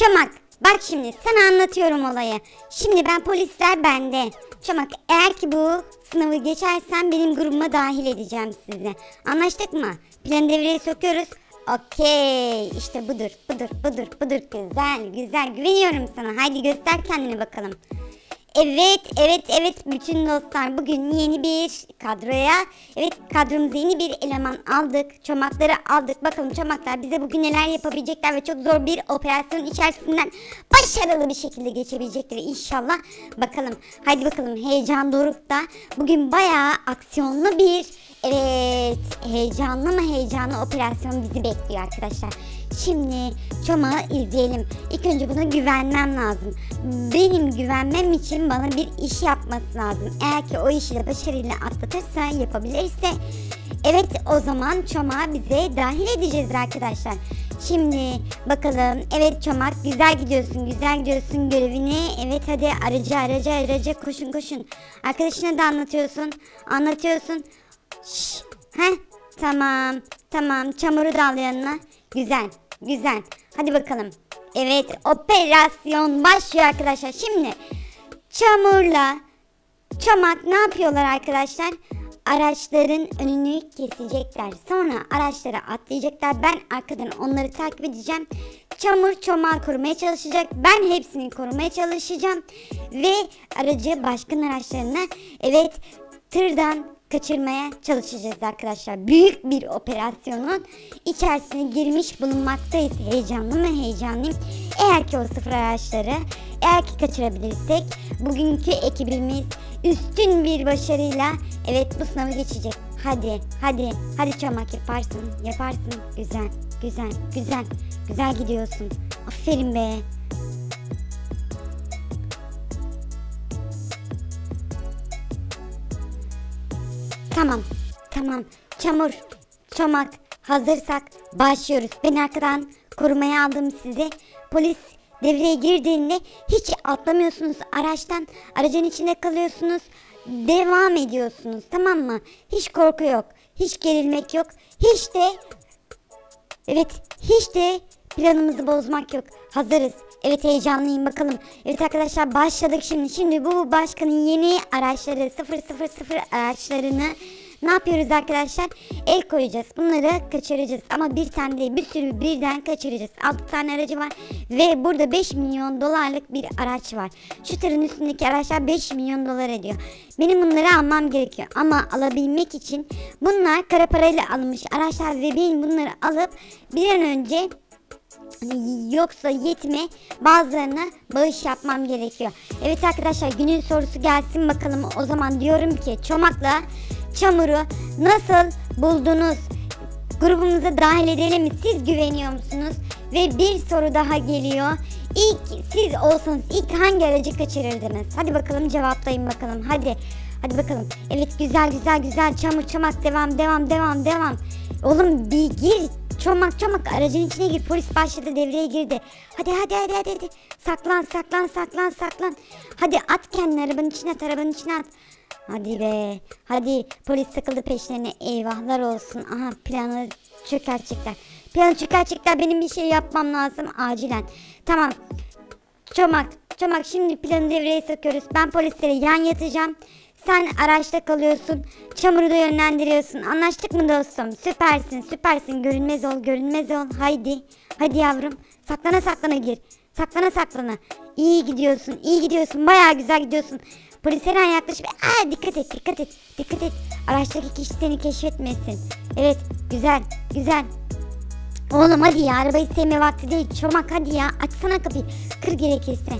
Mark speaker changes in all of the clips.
Speaker 1: Çomak bak şimdi sana anlatıyorum olayı. Şimdi ben polisler bende. Çomak eğer ki bu sınavı geçersen benim grubuma dahil edeceğim sizi. Anlaştık mı? Plan devreye sokuyoruz. Okey işte budur budur budur budur güzel güzel güveniyorum sana. Haydi göster kendini bakalım. Evet, evet, evet bütün dostlar bugün yeni bir kadroya, evet kadromuza yeni bir eleman aldık. Çomakları aldık. Bakalım çomaklar bize bugün neler yapabilecekler ve çok zor bir operasyon içerisinden başarılı bir şekilde geçebilecekler inşallah. Bakalım. Haydi bakalım heyecan dorukta. Bugün bayağı aksiyonlu bir Evet, heyecanlı mı heyecanlı operasyon bizi bekliyor arkadaşlar. Şimdi çomağı izleyelim. İlk önce buna güvenmem lazım. Benim güvenmem için bana bir iş yapması lazım. Eğer ki o işi de başarıyla atlatırsa, yapabilirse evet o zaman çomağı bize dahil edeceğiz arkadaşlar. Şimdi bakalım. Evet çomak güzel gidiyorsun, güzel gidiyorsun görevini. Evet hadi aracı aracı aracı koşun koşun. Arkadaşına da anlatıyorsun. Anlatıyorsun. Şş, heh, tamam, tamam. Çamuru da al yanına. Güzel, güzel. Hadi bakalım. Evet, operasyon başlıyor arkadaşlar. Şimdi çamurla çomak ne yapıyorlar arkadaşlar? Araçların önünü kesecekler. Sonra araçlara atlayacaklar. Ben arkadan onları takip edeceğim. Çamur çomağı korumaya çalışacak. Ben hepsini korumaya çalışacağım. Ve aracı başkan araçlarına evet tırdan kaçırmaya çalışacağız arkadaşlar. Büyük bir operasyonun içerisine girmiş bulunmaktayız. Heyecanlı mı heyecanlıyım. Eğer ki o sıfır araçları eğer ki kaçırabilirsek bugünkü ekibimiz üstün bir başarıyla evet bu sınavı geçecek. Hadi hadi hadi çomak yaparsın yaparsın güzel güzel güzel güzel gidiyorsun. Aferin be. Tamam, tamam. Çamur, çomak, hazırsak başlıyoruz. Ben arkadan korumaya aldım sizi. Polis devreye girdiğinde hiç atlamıyorsunuz araçtan. Aracın içinde kalıyorsunuz. Devam ediyorsunuz tamam mı? Hiç korku yok. Hiç gerilmek yok. Hiç de Evet, hiç de planımızı bozmak yok. Hazırız. Evet heyecanlıyım bakalım. Evet arkadaşlar başladık şimdi. Şimdi bu başkanın yeni araçları 000 araçlarını ne yapıyoruz arkadaşlar? El koyacağız. Bunları kaçıracağız. Ama bir tane değil bir sürü birden kaçıracağız. 6 tane aracı var. Ve burada 5 milyon dolarlık bir araç var. Şu tırın üstündeki araçlar 5 milyon dolar ediyor. Benim bunları almam gerekiyor. Ama alabilmek için bunlar kara parayla alınmış araçlar. Ve benim bunları alıp bir an önce Yoksa yetme bazılarına bağış yapmam gerekiyor. Evet arkadaşlar günün sorusu gelsin bakalım. O zaman diyorum ki çomakla çamuru nasıl buldunuz? Grubumuza dahil edelim mi? Siz güveniyor musunuz? Ve bir soru daha geliyor. İlk siz olsanız ilk hangi aracı kaçırırdınız? Hadi bakalım cevaplayın bakalım. Hadi. Hadi bakalım. Evet güzel güzel güzel çamur çomak devam devam devam devam. Oğlum bir gir Çomak çomak aracın içine gir. Polis başladı devreye girdi. Hadi hadi hadi hadi. hadi. Saklan saklan saklan saklan. Hadi at kendini arabanın içine at arabanın içine at. Hadi be. Hadi polis takıldı peşlerine. Eyvahlar olsun. Aha planı çökertecekler. Planı çökertecekler. Benim bir şey yapmam lazım acilen. Tamam. Çomak. Çomak şimdi planı devreye sokuyoruz. Ben polislere yan yatacağım. Sen araçta kalıyorsun. Çamuru da yönlendiriyorsun. Anlaştık mı dostum? Süpersin, süpersin. Görünmez ol, görünmez ol. Haydi. Hadi yavrum. Saklana saklana gir. Saklana saklana. İyi gidiyorsun, iyi gidiyorsun. Bayağı güzel gidiyorsun. Polislere yaklaşıp Aa, dikkat et, dikkat et, dikkat et. Araçtaki kişi seni keşfetmesin. Evet, güzel, güzel. Oğlum hadi ya arabayı sevme vakti değil. Çomak hadi ya açsana kapıyı. Kır gerekirse.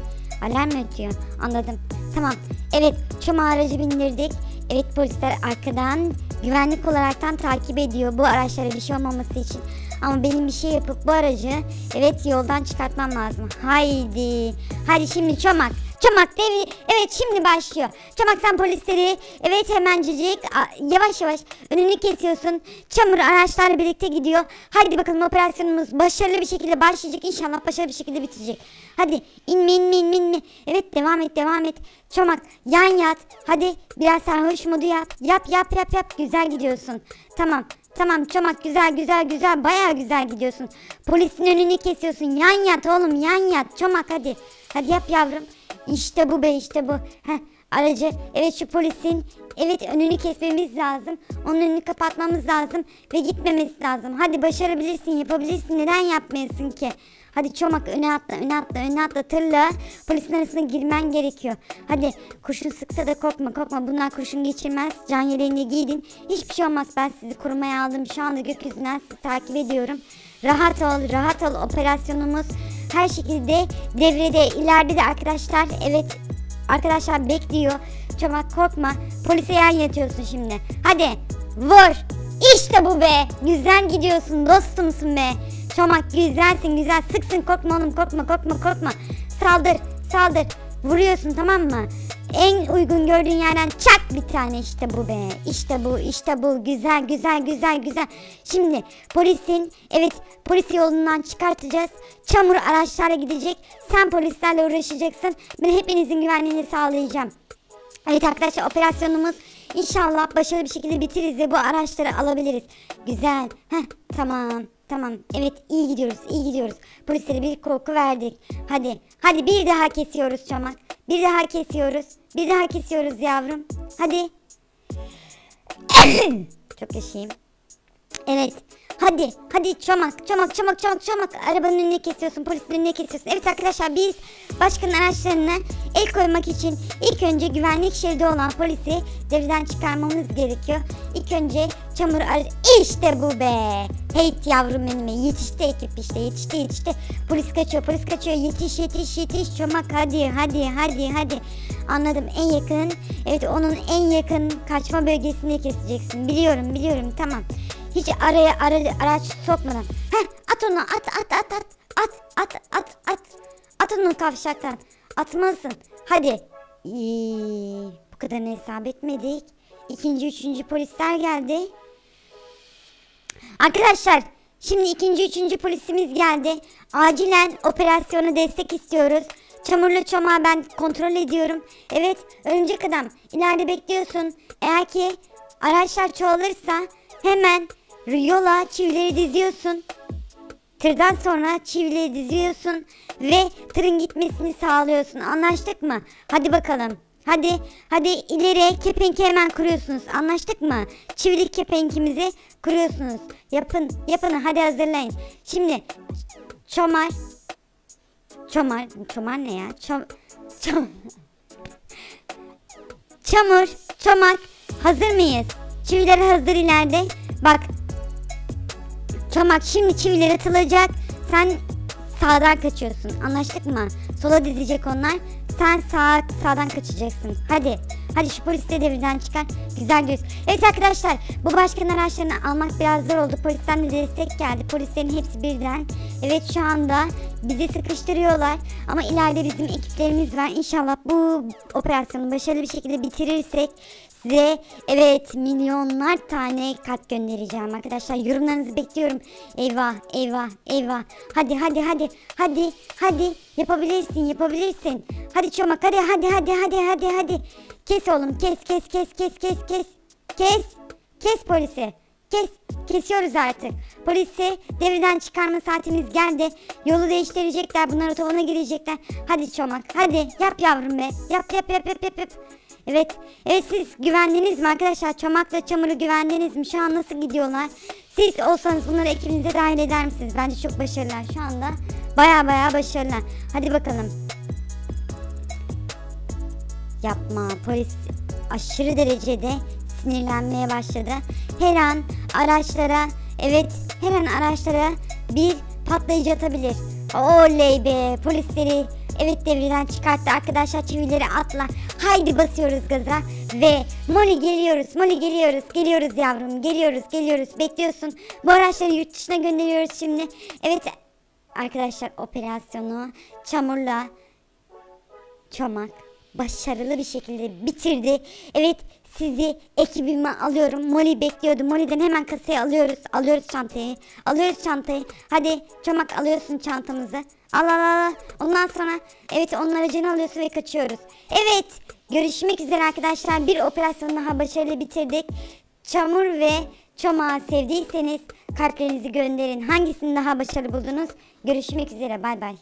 Speaker 1: Alarm ötüyor? Anladım. Tamam. Evet çomağı aracı bindirdik. Evet polisler arkadan güvenlik olaraktan takip ediyor bu araçlara bir şey olmaması için. Ama benim bir şey yapıp bu aracı evet yoldan çıkartmam lazım. Haydi. Hadi şimdi çomak. Çomak devri. Evet şimdi başlıyor. Çomak sen polisleri evet hemencecik a, yavaş yavaş önünü kesiyorsun. Çamur araçlarla birlikte gidiyor. Haydi bakalım operasyonumuz başarılı bir şekilde başlayacak. İnşallah başarılı bir şekilde bitecek. Hadi inme inme inme inme. Evet devam et devam et. Çomak yan yat. Hadi biraz sarhoş modu yap. Yap yap yap yap. Güzel gidiyorsun. Tamam Tamam çomak güzel güzel güzel baya güzel gidiyorsun. Polisin önünü kesiyorsun. Yan yat oğlum yan yat. Çomak hadi. Hadi yap yavrum. İşte bu be işte bu. Heh, aracı evet şu polisin evet önünü kesmemiz lazım. Onun önünü kapatmamız lazım ve gitmemesi lazım. Hadi başarabilirsin yapabilirsin neden yapmayasın ki? Hadi çomak öne atla öne atla öne atla tırla polisin arasına girmen gerekiyor. Hadi kurşun sıksa da korkma korkma bunlar kurşun geçirmez. Can yeleğini giydin. Hiçbir şey olmaz ben sizi korumaya aldım. Şu anda gökyüzünden sizi takip ediyorum. Rahat ol rahat ol operasyonumuz her şekilde devrede ileride de arkadaşlar evet arkadaşlar bekliyor. Çomak korkma polise yan yatıyorsun şimdi. Hadi vur. İşte bu be. Güzel gidiyorsun dostumsun be. Çomak güzelsin güzel sıksın korkma oğlum korkma korkma korkma. Saldır saldır. Vuruyorsun tamam mı? En uygun gördüğün yerden çak bir tane işte bu be. İşte bu işte bu güzel güzel güzel güzel. Şimdi polisin evet polis yolundan çıkartacağız. Çamur araçlara gidecek. Sen polislerle uğraşacaksın. Ben hepinizin güvenliğini sağlayacağım. Evet arkadaşlar operasyonumuz inşallah başarılı bir şekilde bitiririz ve bu araçları alabiliriz. Güzel. Heh, tamam. Tamam. Evet iyi gidiyoruz. iyi gidiyoruz. Polislere bir korku verdik. Hadi. Hadi bir daha kesiyoruz çomak. Bir daha kesiyoruz. Bir daha kesiyoruz yavrum. Hadi. Çok yaşayayım. Evet. Hadi, hadi çomak, çomak, çomak, çomak, çomak. Arabanın önüne kesiyorsun, polisin önüne kesiyorsun. Evet arkadaşlar biz başkanın araçlarına el koymak için ilk önce güvenlik şeridi olan polisi devreden çıkarmamız gerekiyor. İlk önce çamur aracı... İşte bu be. Heyt yavrum önüme. Yetişti ekip işte, yetişti, yetişti. Polis kaçıyor, polis kaçıyor. Yetiş, yetiş, yetiş. Çomak hadi, hadi, hadi, hadi. Anladım. En yakın, evet onun en yakın kaçma bölgesini keseceksin. Biliyorum, biliyorum. Tamam. Hiç araya ara, araç sokmadan. Heh, at onu at at at at at at at at at onu kavşaktan. Atmalısın. Hadi. İyi, bu kadarını hesap etmedik. İkinci, üçüncü polisler geldi. Arkadaşlar şimdi ikinci, üçüncü polisimiz geldi. Acilen operasyona destek istiyoruz. Çamurlu çomağı ben kontrol ediyorum. Evet örümcek adam ileride bekliyorsun. Eğer ki araçlar çoğalırsa hemen yola çivileri diziyorsun. Tırdan sonra çivileri diziyorsun ve tırın gitmesini sağlıyorsun. Anlaştık mı? Hadi bakalım. Hadi, hadi ileri kepenki hemen kuruyorsunuz. Anlaştık mı? Çivilik kepenkimizi kuruyorsunuz. Yapın, yapın. Hadi hazırlayın. Şimdi çomar, çomar, çomar ne ya? Çom, çom, çamur, çomak. Hazır mıyız? Çiviler hazır ileride. Bak Çomak şimdi çiviler atılacak. Sen sağdan kaçıyorsun. Anlaştık mı? Sola dizecek onlar. Sen sağ sağdan kaçacaksın. Hadi. Hadi şu polisi de devreden çıkar. Güzel göz. Evet arkadaşlar bu başkan araçlarını almak biraz zor oldu. Polisten de destek geldi. Polislerin hepsi birden. Evet şu anda bizi sıkıştırıyorlar. Ama ileride bizim ekiplerimiz var. İnşallah bu operasyonu başarılı bir şekilde bitirirsek size evet milyonlar tane kart göndereceğim arkadaşlar. Yorumlarınızı bekliyorum. Eyvah eyvah eyvah. Hadi hadi hadi hadi hadi yapabilirsin yapabilirsin. Hadi çomak hadi hadi hadi hadi hadi hadi. Kes oğlum kes kes kes kes kes kes. Kes. Kes polisi. Kes. Kesiyoruz artık. Polisi devreden çıkarma saatimiz geldi. Yolu değiştirecekler. Bunlar otobana girecekler. Hadi çomak. Hadi yap yavrum be. Yap yap yap yap yap. yap. Evet. Evet siz güvendiniz mi arkadaşlar? Çomakla çamuru güvendiniz mi? Şu an nasıl gidiyorlar? Siz olsanız bunları ekibinize dahil eder misiniz? Bence çok başarılılar şu anda. Baya baya başarılılar. Hadi bakalım. Yapma polis aşırı derecede sinirlenmeye başladı. Her an araçlara evet her an araçlara bir patlayıcı atabilir. Oley be polisleri evet devreden çıkarttı arkadaşlar çivileri atla. Haydi basıyoruz gaza ve Molly geliyoruz Molly geliyoruz geliyoruz yavrum geliyoruz geliyoruz bekliyorsun. Bu araçları yurt dışına gönderiyoruz şimdi. Evet arkadaşlar operasyonu çamurla çomak başarılı bir şekilde bitirdi. Evet sizi ekibime alıyorum. Molly bekliyordu. Molly'den hemen kasaya alıyoruz. Alıyoruz çantayı. Alıyoruz çantayı. Hadi çomak alıyorsun çantamızı. Al al al. Ondan sonra evet onun aracını alıyorsun ve kaçıyoruz. Evet görüşmek üzere arkadaşlar. Bir operasyon daha başarılı bitirdik. Çamur ve çomağı sevdiyseniz kalplerinizi gönderin. Hangisini daha başarılı buldunuz? Görüşmek üzere. Bay bay.